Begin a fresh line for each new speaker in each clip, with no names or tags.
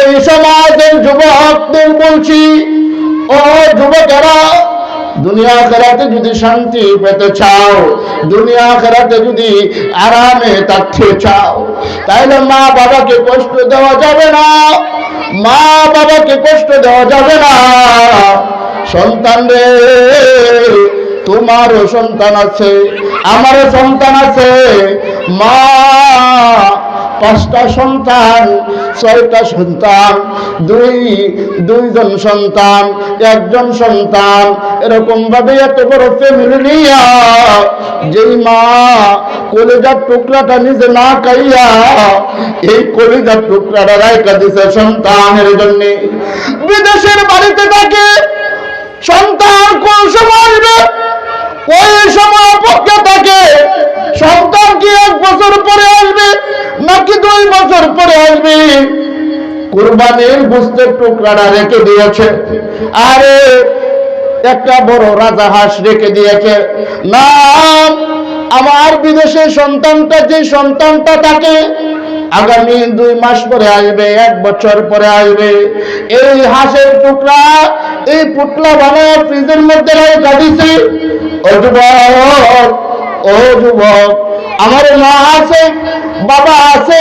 এই সমাজের যুবকদের বলছি, ও যুবকেরা, দুনিয়া খেলাতে যদি শান্তি পেতে চাও, দুনিয়া খেলাতে যদি আরামে থাকতে চাও, তাহলে মা বাবাকে কষ্ট দেওয়া যাবে না, মা বাবাকে কষ্ট দেওয়া যাবে না। সন্তান রে, তোমারও সন্তান আছে, আমারও সন্তান আছে, মা পাঁচটা সন্তান, ছয়টা সন্তান, দুই, দুইজন সন্তান, একজন সন্তান এরকম ভাবে এত বড় ফ্যামিলি নিয়া যেই মা কলেজার টুকরাটা নিজে না খাইয়া এই কলেজার টুকরাটা রাইকা দিছে সন্তানের জন্য। বিদেশের বাড়িতে থাকে সন্তান কোন সময় আসবে ওই সময় অপেক্ষা থাকে সন্তান কি এক বছর পরে আসবে নাকি দুই পরে কুরবানির বুঝতে টুকরাটা রেখে দিয়েছে। আরে, একটা বড় রাজা হাঁস রেখে দিয়েছে। নাম আমার বিদেশে সন্তানটা যে সন্তানটা থাকে আগামী দুই মাস পরে আসবে, এক বছর পরে আসবে। এই হাঁসের টুকরা এই পুটলা বানায় ফ্রিজের মধ্যে দিছে। ও যুবক ও যুবক, আমার মা আছে, বাবা আছে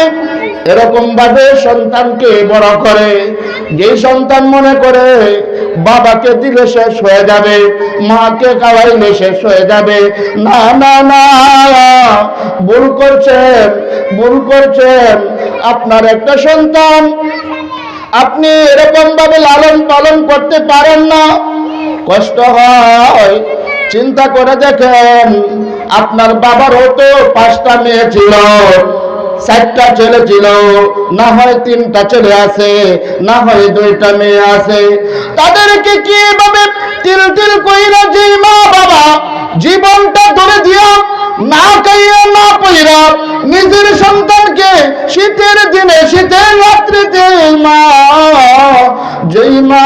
এরকম ভাবে সন্তানকে বড় করে। যে সন্তান মনে করে, বাবাকে দিলে শেষ হয়ে যাবে, মাকে খাওয়াইলে শেষ হয়ে যাবে। না না না, ভুল করছেন ভুল করছেন। আপনার একটা সন্তান, আপনি এরকম ভাবে লালন পালন করতে পারেন না। কষ্ট হয়, চিন্তা করে দেখেন, আপনার বাবারও তো পাঁচটা মেয়ে ছিল। চারটা ছেলে ছিল। না হয় তিনটা ছেলে আছে, না হয় দুইটা মেয়ে আছে। তাদেরকে কীভাবে তিল তিল কইরা যে, মা বাবা, জীবনটা ধরে দিয়া না খাইয়া, না পইরা, নিজের সন্তানকে শীতের দিনে, শীতের রাত্রিতে মা, যেই মা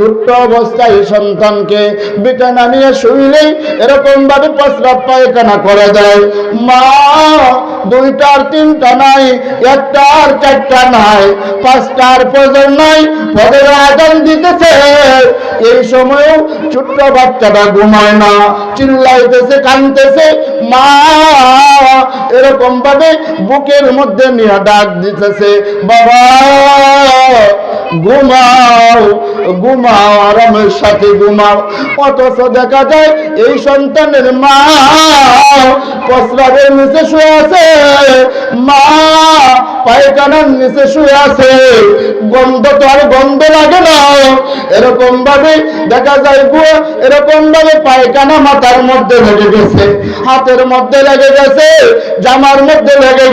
ছোট্ট অবস্থায় সন্তানকে বিছানা নিয়ে শুইলেই এরকম ভাবে প্রস্রাব পায়খানা করে দেয় মা দুইটার তিনটা নাই একটার চারটা নাই পাঁচটার প্রয়োজন নাই পদের আদান দিতেছে। এই সময়ও ছোট্ট বাচ্চাটা ঘুমায় না, চিল্লাইতেছে কানতেছে মা, এরকম ভাবে বুকের মধ্যে নিয়ে ডাক দিতেছে, বাবা। ঘুমাও ঘুমাও আরামের সাথে ঘুমাও। অথচ দেখা যায় এই সন্তানের মা প্রস্রাবের নিচে শুয়ে আছে, মা পায়খানার নিচে শুয়ে আছে। গন্ধ তো আর গন্ধ লাগে না। এরকম ভাবে দেখা যায় গো এরকম ভাবে পায়খানা মাথার মধ্যে লেগে গেছে, হাতের মধ্যে লেগে গেছে, জামার মধ্যে লেগে